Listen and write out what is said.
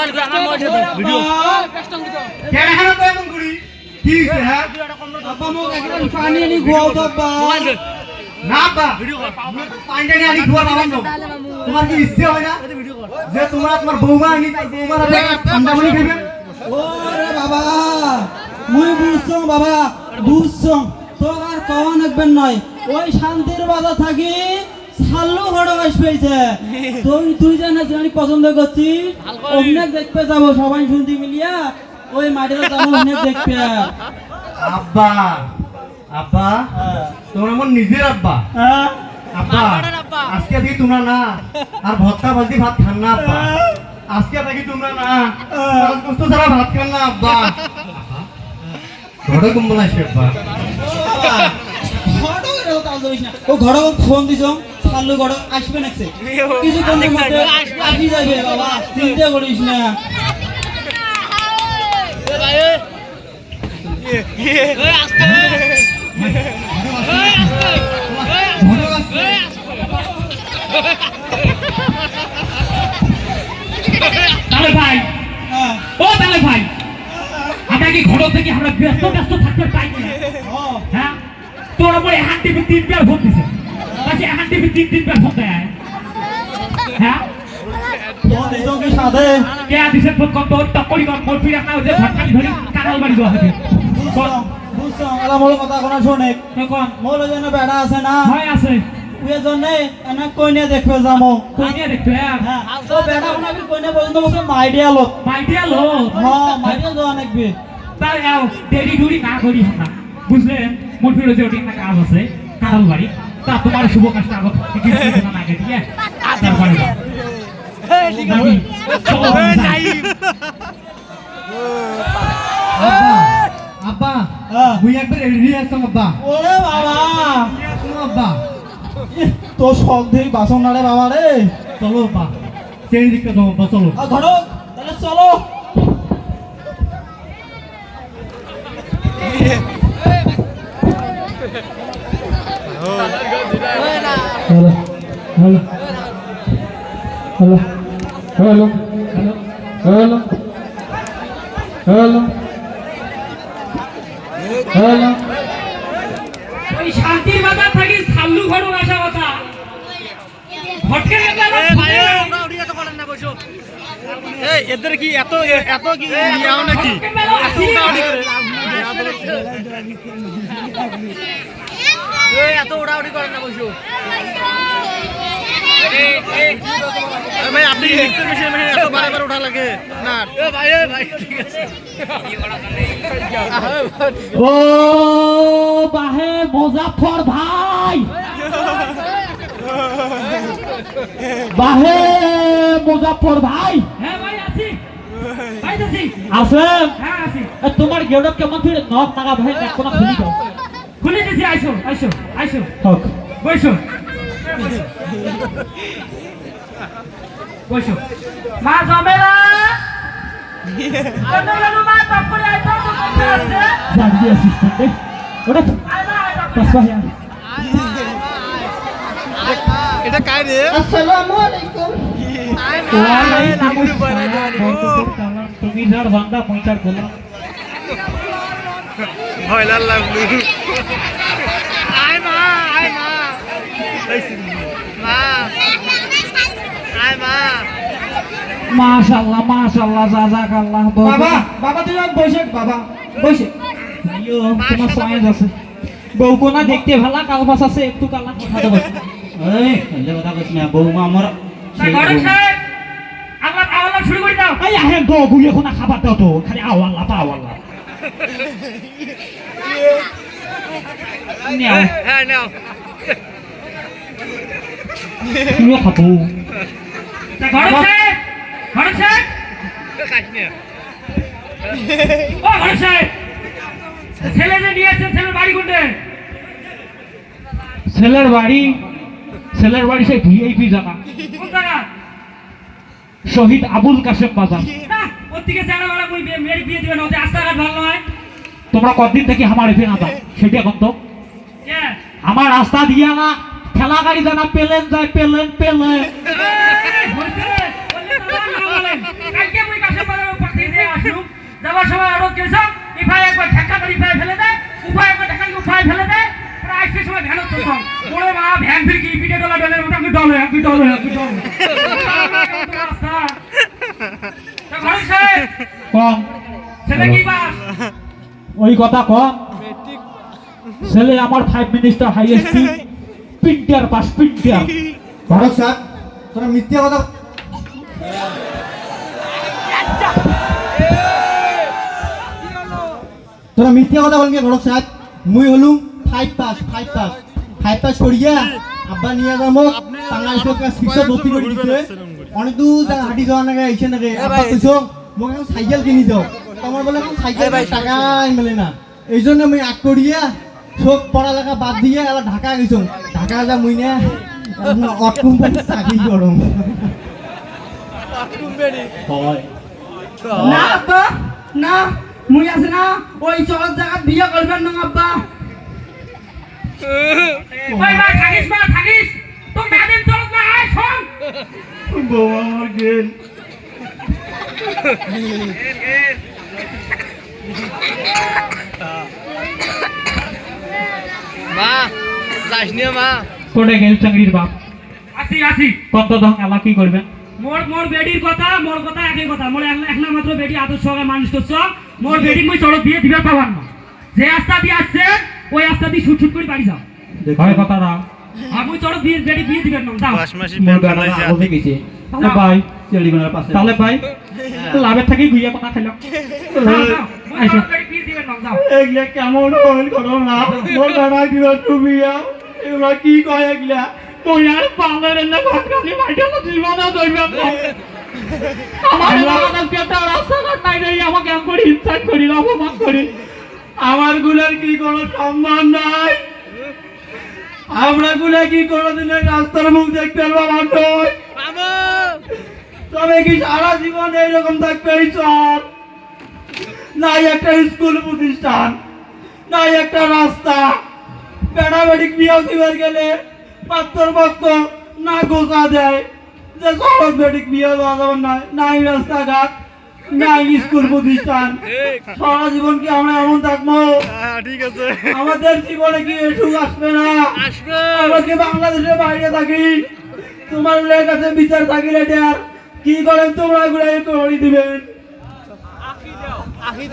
Mobile করে আমার mobile video. কেন এখানে তো এমন করি কি হইছে হ্যাঁ? আব্বা মোক একদম পানি আনি খুৱাও তো আব্বা। মোবাইল না আব্বা। ভিডিও কর। পাইন্ডানি আনি ঘুয়া বাবা নো তোমার কি ইচ্ছে হয় না? ভিডিও কর। যে তোমরা তোমার বৌমা আনি বৌমার হাতে ঠান্ডা পানি খাইবে? ওরে বাবা মুই বুঝছং বাবা বুঝছং। তোর আর কওয়া নাকবেন নয়। ওই শান্তির বাজার থাকি সাল্লু ঘরে আসবেছে তুই তুই জানা জানি পছন্দ করছি। অনেক দেখতে যাব সবাই শুনতে মিলিয়া। ওই মাটিতে যাব অনেক দেখতে। আব্বা আব্বা তোমরা আমার নিজের আব্বা। হ্যাঁ। আব্বা আজকে থেকে তোমরা না আর ভত্তা বালতি ভাত খান না আব্বা। আজকে থেকে তোমরা না গোস্ত ছাড়া ভাত খান না আব্বা। ঘরে কম্বল আসবে আব্বা। ও ঘর ফোন দিছ সাল্লু ঘর আসবে নাকছে কিছুক্ষণ মধ্যে আসি যাবে বাবা চিন্তা করিস না। ভাই ভাই। হ্যাঁ। ও তাহলে ভাই। আমরা কি ঘর থেকে আমরা ব্যস্ত ব্যস্ত থাকতে পাই না ও হ্যাঁ তোর উপরে এহান টিভি তিন পেয়ার ফোন দিছে। কাছে এহান টিভি তিন তিন পেয়ার ফোন দেয়। হ্যাঁ? ফোন দিছ কি সাধে কে দিছে ফোন কত টকরি কর মোর ফিরে ধরি কানাল বাড়ি দেওয়া কথা কোনা শোনে। মোর যেন বেড়া আছে না? হয় আছে। এনে কইনে দেখবে যামো। কই নিয়ে দেখতে হ্যাঁ। হ্যাঁ তো বেড়া কোনা কি কইনে পর্যন্ত বসে মাইডিয়া লোক। মাইডিয়া লো হ্যাঁ মাইডিয়া যাওয়া নাকবে তার এও দেরি ডুরি না করি আমরা। বুঝলে মোর ফিরে যে ওটি একটা কাজ আছে। কানাল বাড়ি তা তোমার শুভ কাজটা আগে ঠিক আছে তারপরে। আব্বা হ্যাঁ। মুই একবার রেডি আসতাম আব্বা। ওরে বাবা। আব্বা। তো শখ দেই বাসন নাড়ে বাবা রে। চলো আব্বা। সেই দিকে যাব আব্বা চলো। আর তাহলে চলো। Hello hello hello hello hello hello hello ওই শান্তির বাজার থাকি সাল্লু ঘর এদের কি এত এত কি নাকি এত এত উড়াউড়ি করেন না বসো। ভাই আপনি মিক্সার মেশিন মেশিন এত বারে বারে উঠা লাগে। না। এ ভাই এ ভাই ঠিক আছে। ও বাহে মুজাফর ভাই। বাহে মুজাফর ভাই। হ্যাঁ ভাই আছি। ভাই আছি আছে। হ্যাঁ আছি তোমার গেড়ক কেমন ফিরে নখ নাগা ভাই না খুলি দাও। খুলে দিছি আইসো আইসো আইসো। হোক বসো। বসো। মা জমেলা এটা কাই রে? আসসালামু আলাইকুম। তুমি যার বান্দা পয়সার গোলা ভয় লাগল আয় মা আয় মা। মা। আয় মা। মাশাআল্লাহ মাশাআল্লাহ জাযাকাল্লাহ বাবা বাবা তুই বসে বাবা বসে আইও তোমার সয়েজ আছে বউ কোনা দেখতে ভালো কালবাস আছে একটু কালা কথা দেব এই কথা কইছ না বৌমা আমার আল্লাহ আল্লাহ শুরু করে দাও। এই আহে গো বুই এখন খাবার দাও তো খালি আওয়াল্লাহ পা আওয়াল্লাহ নিও হ্যাঁ নাও খাব ছেলে যে নিয়ে আসছেন ছেলের বাড়ি কোনটে ছেলের বাড়ি ছেলের বাড়ি সেই ভিআইপি জায়গা কোন জায়গা শহীদ আবুল কাশেম বাজার ওদের ভালো নয়। তোমরা কতদিন থেকে আমার এফে না সেটা এখন তো। আমার রাস্তা দিয়া না খেলা গাড়ি জানা পেলেন যায় পেলেন পেলেন। যাবার সময় আরও ঠেকা উফায় দেয় ভ্যান মা ভ্যান ফির ওটা আমি ডলে আমি ডলে আমি ডলে কম ছেলে কি বাস ওই কথা কম ছেলে আমার ফাইভ মিনিস্টার হাইয়েস্ট পিন্টার পাস পিন্টার ঘটক সাহেব তোরা মিথ্যে কথা তোরা মিথ্যে কথা বলবি ঘটক সাহেব মুই হলুম five pass five pass five pass করিয়া আব্বা নিয়ে যাব। বাংলাদেশ শিক্ষা ভর্তি করে দিছে। অনেক দূর হাঁটি যাওয়া নাগে আইসে আব্বা কইছো মোক এখন সাইকেল কিনি দাও তোমার বলে এখন সাইকেল টাকাই মেলে না। এই জন্য মুই আগ করিয়া সব পড়ালেখা বাদ দিয়ে আবার ঢাকা গেছো। ঢাকা যা মুই না অট কোম্পানি চাকরি করম হয়। না আব্বা না মুই আছে না ওই চলার জায়গা বিয়ে করবেন না আব্বা। ওই মা থাকিস মা বউ আমার গেল। মা যাস মা। কোটে গেল চাকরির বাপ? আসি আসি। কত ধং আলা কি করবেন মোর মোর বেডির কথা মোর কথা একই কথা। মোর এক এক না মাত্র বেডি আদর্শ মানুষ করছ। মোর বেডি মই চড়ক দিয়ে দিবে পাবার না। যে রাস্তা দিয়ে আসছে ওই রাস্তা দিয়ে ছুট ছুট করে বাড়ি যাও। হয় কথা না মই চড়ক দিয়ে বেডি দিয়ে দিবেন না মাসি আগে গেছে তাহলে ভাই চলিগোনার পাশে তাহলে ভাই লাভের থাকি ঘুরিয়া কথা খাইলাম। না যাও। এগুলা কেমন হল করো না মোর দিবা তুমি এগুলা কি কয় এগুলা? তুই আর পালের ঘটকানি মাইটা না। আমার এলাকার কেটা রাস্তাঘাট নাই রে আমাকে করি অপমান করি। আমারগুলার কি কোনো সম্মান নাই? আমরা গুলা কি কোনোদিন রাস্তার মুখ দেখতে পারব তবে কি সারা জীবন এইরকম থাকবে এই চর? নাই একটা স্কুল প্রতিষ্ঠান নাই একটা রাস্তা। প্যারামেডিক দিবার গেলে পাত্তর ভক্ত না গোসা দেয়। যে সহজ মেডিক বিয়ে দেওয়া যাবে না নাই রাস্তাঘাট। নাই স্কুল প্রতিষ্ঠান সারা জীবন কি আমরা এমন থাকব? ঠিক আছে। আমাদের জীবনে কি এসুখ আসবে না? আসবে। আমরা কি বাংলাদেশের বাইরে থাকি? তোমার কাছে বিচার থাকিলে এটার কি করেন তোমরা ঘুরে করে দিবেন। আখি